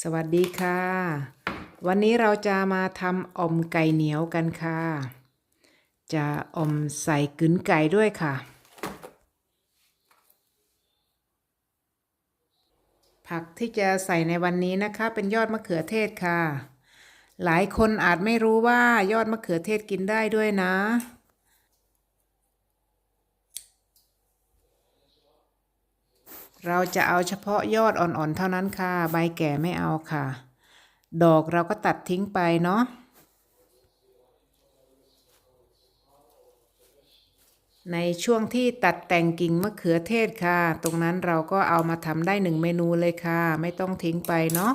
สวัสดีค่ะ วันนี้เราจะมาทำอ่อมไก่เหนียวกันค่ะ จะอ่อมใส่กึ๋นไก่ด้วยค่ะ ผักที่จะใส่ในวันนี้นะคะเป็นยอดมะเขือเทศค่ะ หลายคนอาจไม่รู้ว่ายอดมะเขือเทศกินได้ด้วยนะ เราจะเอาเฉพาะยอดอ่อนๆเท่านั้นค่ะ ใบแก่ไม่เอาค่ะ ดอกเราก็ตัดทิ้งไปเนาะในช่วงที่ตัดแต่งกิ่งมะเขือเทศค่ะ ตรงนั้นเราก็เอามาทำได้หนึ่งเมนูเลยค่ะ ไม่ต้องทิ้งไปเนาะ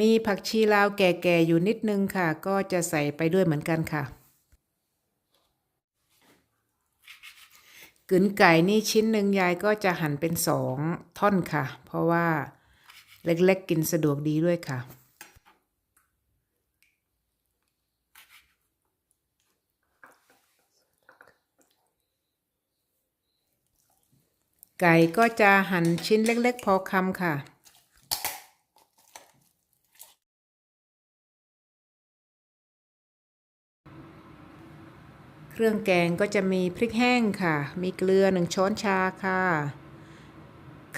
มีผักชีลาวแก่ๆอยู่นิดนึงค่ะ ก็จะใส่ไปด้วยเหมือนกันค่ะ กึนไก่นี่ชิ้นหนึ่งยายก็จะหั่นเป็นสองท่อนค่ะ เพราะว่าเล็กๆกินสะดวกดีด้วยค่ะ ไก่ก็จะหั่นชิ้นเล็กๆ พอคำค่ะ เครื่องแกงก็จะมีพริกแห้งค่ะ มีเกลือหนึ่งช้อนชาค่ะ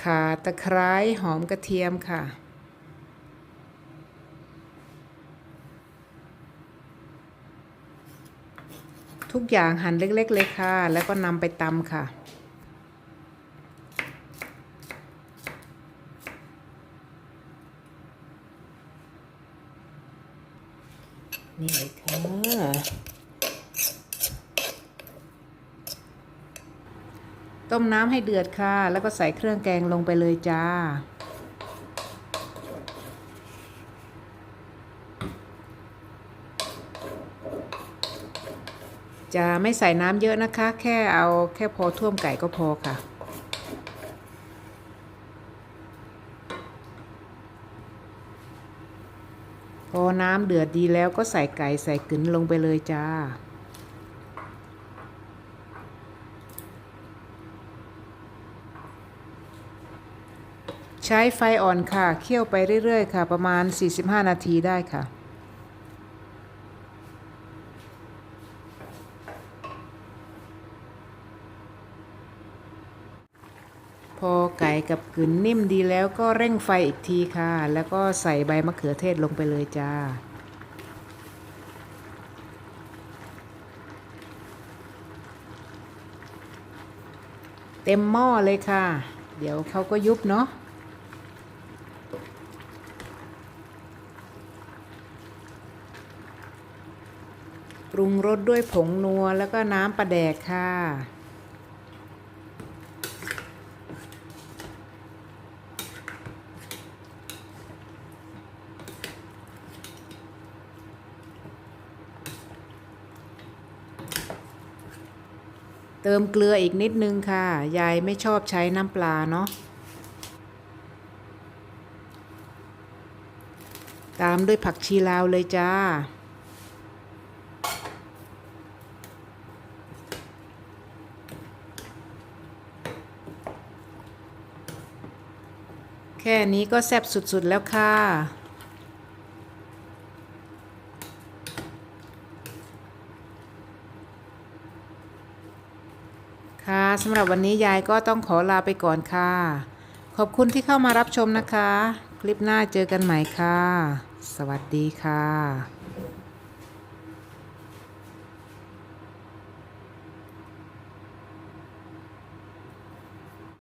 ข่าตะไคร้หอมกระเทียมค่ะ ทุกอย่างหั่นเล็กๆเลยค่ะ แล้วก็นำไปตำค่ะนี่เลยค่ะ ต้มน้ำให้เดือดค่ะ แล้วก็ใส่เครื่องแกงลงไปเลยจ้า จะไม่ใส่น้ำเยอะนะคะ แค่เอาแค่พอท่วมไก่ก็พอค่ะ พอน้ำเดือดดีแล้วก็ใส่ไก่ใส่กึ๋นลงไปเลยจ้า ใช้ไฟอ่อนค่ะ เคี่ยวไปเรื่อย ๆ ค่ะ ประมาณ 45 นาทีได้ค่ะ พอไก่กับกึ๋นนิ่มดีแล้วก็เร่งไฟอีกทีค่ะ แล้วก็ใส่ใบมะเขือเทศลงไปเลยจ้าเต็มหม้อเลยค่ะ เดี๋ยวเขาก็ยุบเนาะ ปรุงรสด้วยผงนัวแล้วก็น้ำปลาแดกค่ะ เติมเกลืออีกนิดนึงค่ะ ยายไม่ชอบใช้น้ำปลาเนาะตามด้วยผักชีลาวเลยจ้า ค่นี้ก็แซ่บสุดๆแล้วค่ะ ค่ะสำหรับวันนี้ยายก็ต้องขอลาไปก่อนค่ะ ขอบคุณที่เข้ามารับชมนะคะ คลิปหน้าเจอกันใหม่ค่ะ สวัสดีค่ะ